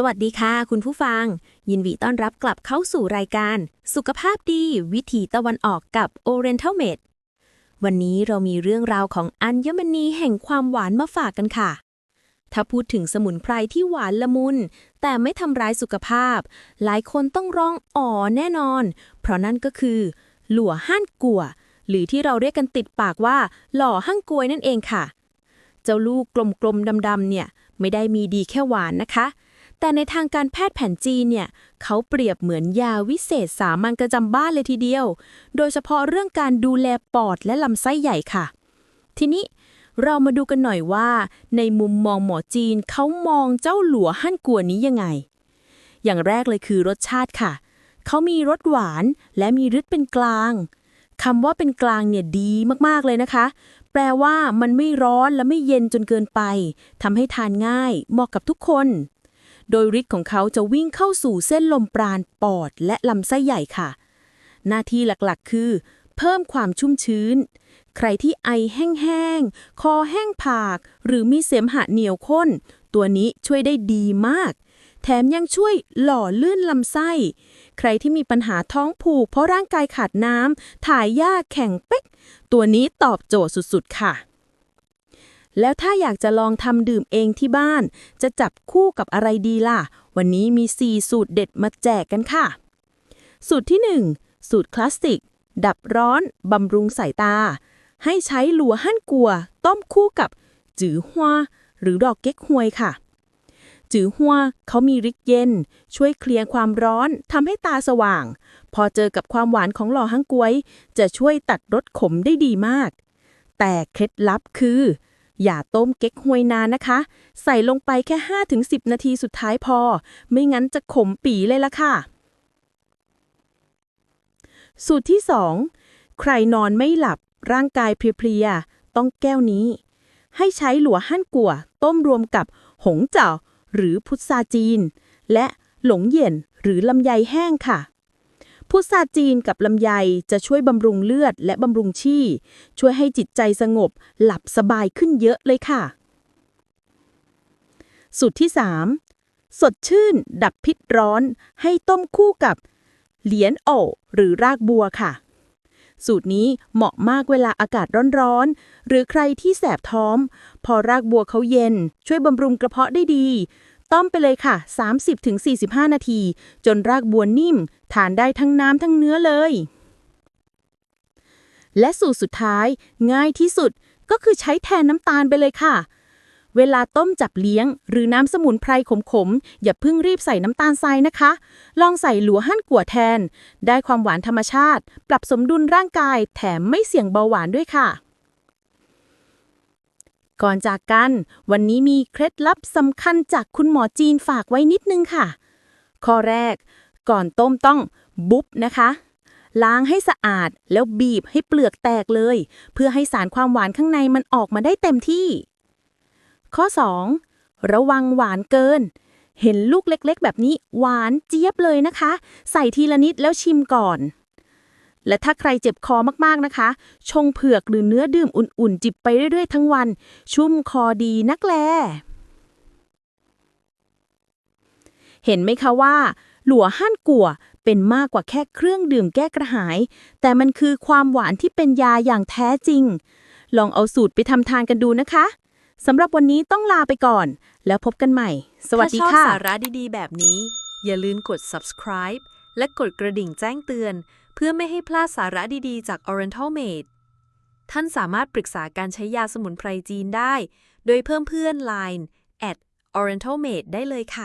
สวัสดีค่ะ คุณผู้ฟัง ยินดีต้อนรับกลับเข้าสู่รายการ สุขภาพดี วิถีตะวันออกกับ Oriental Med วันนี้เรามีเรื่องราวของอัญมณีแห่งความหวานมาฝากกันค่ะ ถ้าพูดถึงสมุนไพรที่หวานละมุน แต่ไม่ทำร้ายสุขภาพ หลายคนต้องร้องอ๋อแน่นอน เพราะนั่นก็คือ หลัวห้านกัวหรือที่เราเรียกกันติดปากว่า หล่อห้างกวยนั่นเองค่ะ เจ้าลูกกลมๆดำๆเนี่ย ไม่ได้มีดีแค่หวานนะคะ แต่ในทางการแพทย์แผนจีนเนี่ยเขาเปรียบเหมือนยาวิเศษสามัญประจำบ้านเลยทีเดียว โดยเฉพาะเรื่องการดูแลปอดและลำไส้ใหญ่ค่ะ ทีนี้เรามาดูกันหน่อยว่า ในมุมมองหมอจีนเขามองเจ้าหลัวหั่นกัวนี้ยังไง อย่างแรกเลยคือรสชาติค่ะ เขามีรสหวานและมีฤทธิ์เป็นกลางคำว่าเป็นกลางเนี่ยดีมากๆเลยนะคะ แปลว่ามันไม่ร้อนและไม่เย็นจนเกินไปทำให้ทานง่าย เหมาะกับทุกคน โดยฤทธิ์ของเขาจะวิ่งเข้าสู่เส้นลมปราณปอดและลำไส้ใหญ่ค่ะ หน้าที่หลักๆ คือ เพิ่มความชุ่มชื้น ใครที่ไอแห้งๆ คอแห้งผาก หรือมีเสมหะเหนียวข้น ตัวนี้ช่วยได้ดีมาก แถมยังช่วยหล่อลื่นลำไส้ ใครที่มีปัญหาท้องผูกเพราะร่างกายขาดน้ำถ่ายยากแข็งเป๊ก ตัวนี้ตอบโจทย์สุดๆ ค่ะ แล้วถ้าอยากจะลองทำดื่มเองที่บ้าน จะจับคู่กับอะไรดีล่ะ วันนี้มี 4 สูตรเด็ดมาแจกกันค่ะ สูตรที่ 1 สูตรคลาสสิก ดับร้อน บำรุงสายตา ให้ใช้หลัวหั่นกัว ต้มคู่กับ จือฮัว หรือดอกเก๊กฮวยค่ะ จือฮัวเขามีฤทธิ์เย็น ช่วยเคลียร์ความร้อนทำให้ตาสว่าง พอเจอกับความหวานของหล่อหั่งกวย จะช่วยตัดรสขมได้ดีมาก แต่เคล็ดลับคือ อย่าต้มเก๊กฮวยนานนะคะ ใส่ลงไปแค่ 5-10 นาทีสุดท้ายพอ ไม่งั้นจะขมปีเลยละค่ะ สูตรที่ 2 ใครนอนไม่หลับร่างกายเพลียๆต้องแก้วนี้ ให้ใช้หลัวหั่นกัวต้มรวมกับหงเจ๋าหรือพุทราจีน และหลงเย็นหรือลำไยแห้งค่ะ พุทราจีนกับลำไยจะช่วยบำรุงเลือดและบำรุงชี่ช่วยให้จิตใจสงบ หลับสบายขึ้นเยอะเลยค่ะ สูตรที่ 3 สดชื่น ดับพิษร้อน ให้ต้มคู่กับ เหลียนโอหรือรากบัวค่ะ สูตรนี้เหมาะมากเวลาอากาศร้อนๆ หรือใครที่แสบท้อง พอรากบัวเขาเย็น ช่วยบำรุงกระเพาะได้ดี ต้มไปเลยค่ะ 30-45 นาที จนรากบัวนิ่ม ทานได้ทั้งน้ำทั้งเนื้อเลย และสูตรสุดท้าย ง่ายที่สุดก็คือใช้แทนน้ำตาลไปเลยค่ะ เวลาต้มจับเลี้ยง หรือน้ำสมุนไพรขมๆ อย่าเพิ่งรีบใส่น้ำตาลทรายนะคะ ลองใส่หลัวหั่นกัวแทน ได้ความหวานธรรมชาติ ปรับสมดุลร่างกาย แถมไม่เสี่ยงเบาหวานด้วยค่ะ ก่อนจากกัน วันนี้มีเคล็ดลับสำคัญจากคุณหมอจีนฝากไว้นิดนึงค่ะ ข้อแรก ก่อนต้มต้องบุ๊บนะคะ ล้างให้สะอาดแล้วบีบให้เปลือกแตกเลย เพื่อให้สารความหวานข้างในมันออกมาได้เต็มที่ ข้อ 2. ระวังหวานเกิน เห็นลูกเล็กๆ แบบนี้หวานเจี๊ยบเลยนะคะ ใส่ทีละนิดแล้วชิมก่อน และถ้าใครเจ็บคอมากๆนะคะ ชงเผือกหรือเนื้อดื่มอุ่นๆ จิบไปเรื่อยๆ ทั้งวัน ชุ่มคอดีนักแล เห็นไหมคะว่า หลัวหั่นกัวเป็นมากกว่าแค่เครื่องดื่มแก้กระหาย แต่มันคือความหวานที่เป็นยาอย่างแท้จริง ลองเอาสูตรไปทำทานกันดูนะคะสำหรับวันนี้ต้องลาไปก่อน แล้วพบกันใหม่ สวัสดีค่ะ ถ้าชอบสาระดีๆ แบบนี้ อย่าลืมกด subscribe และกดกระดิ่งแจ้งเตือน เพื่อไม่ให้พลาดสาระดีๆ จาก Oriental Made ท่านสามารถปรึกษาการใช้ยาสมุนไพรจีนได้ โดยเพิ่มเพื่อน Line at Oriental Made ได้เลยค่ะ